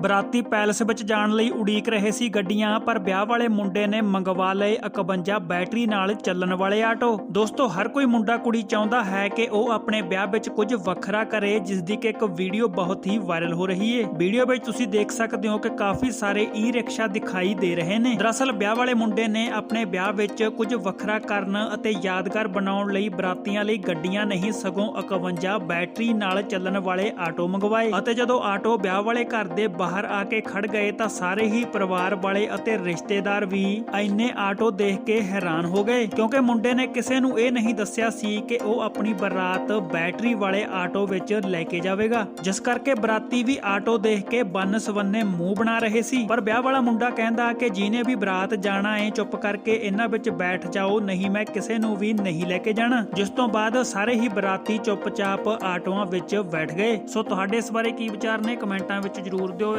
ਬਰਾਤੀ palace ਵਿੱਚ ਜਾਣ ਲਈ ਉਡੀਕ ਰਹੇ ਸੀ ਗੱਡੀਆਂ, ਪਰ ਵਿਆਹ ਵਾਲੇ ਮੁੰਡੇ ਨੇ ਮੰਗਵਾ ਲਏ 51 ਬੈਟਰੀ ਨਾਲ ਚੱਲਣ ਵਾਲੇ ਆਟੋ। ਦੋਸਤੋ, ਹਰ ਕੋਈ ਮੁੰਡਾ ਕੁੜੀ ਚਾਹੁੰਦਾ ਹੈ ਕਿ ਉਹ ਆਪਣੇ ਵਿਆਹ ਵਿੱਚ ਕੁਝ ਵੱਖਰਾ ਕਰੇ ਜਿਸ ਦੀ ਕਿ ਇੱਕ ਵੀਡੀਓ ਬਹੁਤ ਹੀ ਵਾਇਰਲ ਹੋ ਰਹੀ ਹੈ ਵੀਡੀਓ ਵਿੱਚ ਤੁਸੀਂ ਦੇਖ ਸਕਦੇ ਹੋ ਕਿ ਕਾਫੀ ਸਾਰੇ ਈ ਰਿਕਸ਼ਾ ਦਿਖਾਈ ਦੇ ਰਹੇ ਨੇ। ਦਰਅਸਲ, ਵਿਆਹ ਵਾਲੇ ਮੁੰਡੇ ਨੇ ਆਪਣੇ ਵਿਆਹ ਵਿੱਚ ਕੁਝ ਵੱਖਰਾ ਕਰਨ ਅਤੇ ਯਾਦਗਾਰ ਬਣਾਉਣ ਲਈ ਬਰਾਤੀਆਂ ਲਈ ਗੱਡੀਆਂ ਨਹੀਂ, ਸਗੋਂ 51 ਬੈਟਰੀ ਨਾਲ ਚੱਲਣ ਵਾਲੇ ਆਟੋ ਮੰਗਵਾਏ ਅਤੇ ਜਦੋਂ ਆਟੋ ਵਿਆਹ ਵਾਲੇ ਘਰ ਦੇ ਬਾਹਰ ਬਾਹਰ ਆ ਕੇ ਖੜ ਗਏ ਤਾਂ ਸਾਰੇ ਹੀ ਪਰਿਵਾਰ ਵਾਲੇ ਅਤੇ ਰਿਸ਼ਤੇਦਾਰ ਵੀ ਇੰਨੇ ਆਟੋ ਦੇਖ ਕੇ ਹੈਰਾਨ ਹੋ ਗਏ, ਕਿਉਂਕਿ ਮੁੰਡੇ ਨੇ ਕਿਸੇ ਨੂੰ ਇਹ ਨਹੀਂ ਦੱਸਿਆ ਸੀ ਕਿ ਉਹ ਆਪਣੀ ਬਰਾਤ ਬੈਟਰੀ ਵਾਲੇ ਆਟੋ ਵਿੱਚ ਲੈ ਕੇ ਜਾਵੇਗਾ, ਜਿਸ ਕਰਕੇ ਬਰਾਤੀ ਵੀ ਆਟੋ ਦੇਖ ਕੇ ਬੰਨ ਸਵੰਨੇ ਮੂੰਹ ਬਣਾ ਰਹੇ ਸੀ। ਪਰ ਵਿਆਹ ਵਾਲਾ ਮੁੰਡਾ ਕਹਿੰਦਾ ਕਿ ਜਿਹਨੇ ਵੀ ਬਰਾਤ ਜਾਣਾ ਏ, ਚੁੱਪ ਕਰਕੇ ਇਹਨਾਂ ਵਿੱਚ ਬੈਠ ਜਾਓ, ਨਹੀਂ ਮੈਂ ਕਿਸੇ ਨੂੰ ਵੀ ਨਹੀਂ ਲੈ ਕੇ ਜਾਣਾ। ਜਿਸ ਤੋਂ ਬਾਅਦ ਸਾਰੇ ਹੀ ਬਰਾਤੀ ਚੁੱਪਚਾਪ ਆਟੋਆਂ ਵਿੱਚ ਬੈਠ ਗਏ। ਸੋ ਤੁਹਾਡੇ ਇਸ ਬਾਰੇ ਕੀ ਵਿਚਾਰ ਨੇ? ਕਮੈਂਟਾਂ ਵਿੱਚ ਜਰੂਰ ਦਿਓ।